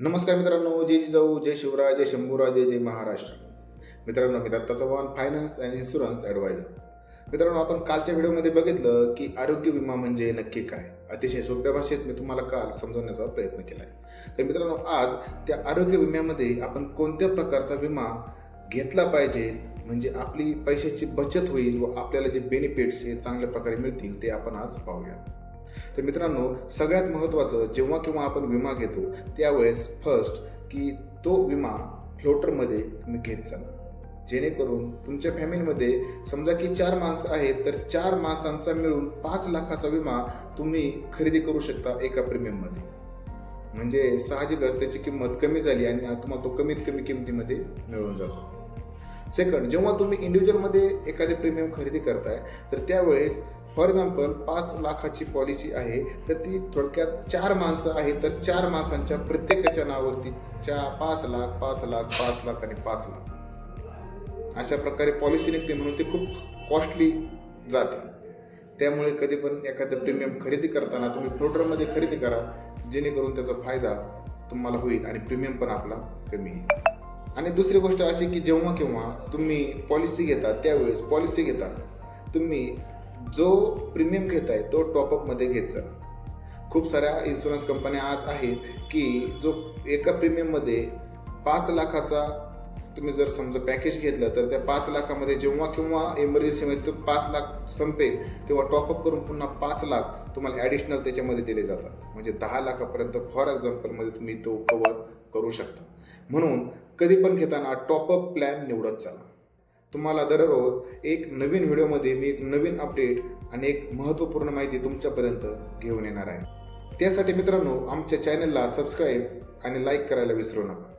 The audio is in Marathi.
नमस्कार मित्रांनो जय जिजाऊ जय शिवराय जय शंभूराज जय जय महाराष्ट्र. मित्रांनो मी Datta Chavan finance and insurance advisor मित्रांनो आपण कालच्या व्हिडिओमध्ये बघितलं की आरोग्य विमा म्हणजे नक्की काय? अतिशय सोप्या भाषेत मी तुम्हाला काल समजवण्याचा प्रयत्न केला आहे तर मित्रांनो आज त्या आरोग्य विम्यामध्ये आपण कोणत्या प्रकारचा विमा घेतला पाहिजे? म्हणजे आपली पैशाची बचत होईल व आपल्याला जे बेनिफिट्स हे चांगल्या प्रकारे मिळतील ते आपण आज पाहूयात. तर मित्रांनो सगळ्यात महत्त्वाचं जेव्हा केव्हा आपण विमा घेतो त्यावेळेस फर्स्ट की तो विमा फ्लोटरमध्ये तुम्ही घेत चला जेणेकरून तुमच्या फॅमिलीमध्ये समजा की चार माणसं आहेत तर चार माणसांचा मिळून पाच लाखाचा विमा तुम्ही खरेदी करू शकता एका प्रीमियममध्ये म्हणजे साहजिकच त्याची किंमत कमी झाली आणि तुम्हाला तो कमीत कमी किमतीमध्ये मिळून जातो. सेकंड जेव्हा तुम्ही इंडिव्हिज्युअलमध्ये एखादे प्रीमियम खरेदी करताय तर त्यावेळेस फॉर एक्झाम्पल पाच लाखाची पॉलिसी आहे तर ती थोडक्यात चार माणसं आहेत तर चार माणसांच्या प्रत्येकाच्या नावावरती चार पाच लाख पाच लाख पाच लाख आणि पाच लाख. अशा प्रकारे पॉलिसी निघते म्हणून ती खूप कॉस्टली जाते. त्यामुळे कधी पण एखादं प्रीमियम खरेदी करताना तुम्ही फ्लोटरमध्ये खरेदी करा जेणेकरून त्याचा फायदा तुम्हाला होईल आणि प्रीमियम पण आपला कमी येईल. आणि दुसरी गोष्ट अशी की जेव्हा केव्हा तुम्ही पॉलिसी घेता त्यावेळेस पॉलिसी घेताना तुम्ही जो प्रीमियम घेत आहे तो टॉपअपमध्ये घेत चला खूप साऱ्या इन्शुरन्स कंपन्या आज आहेत की जो एका प्रीमियममध्ये पाच लाखाचा तुम्ही जर समजा पॅकेज घेतलं तर त्या पाच लाखामध्ये जेव्हा किंवा इमर्जन्सीमध्ये तो पाच लाख संपेल तेव्हा टॉपअप करून पुन्हा पाच लाख तुम्हाला ॲडिशनल त्याच्यामध्ये दिले जातात. म्हणजे दहा लाखापर्यंत फॉर एक्झाम्पलमध्ये तुम्ही तो कवर करू शकता. म्हणून कधी पण घेताना टॉपअप प्लॅन निवडत चला. तुम्हाला दररोज एक नवीन व्हिडिओमध्ये मी एक नवीन अपडेट आणि एक महत्त्वपूर्ण माहिती तुमच्यापर्यंत घेऊन येणार आहे. त्यासाठी मित्रांनो आमच्या चॅनलला सबस्क्राईब आणि लाईक करायला विसरू नका.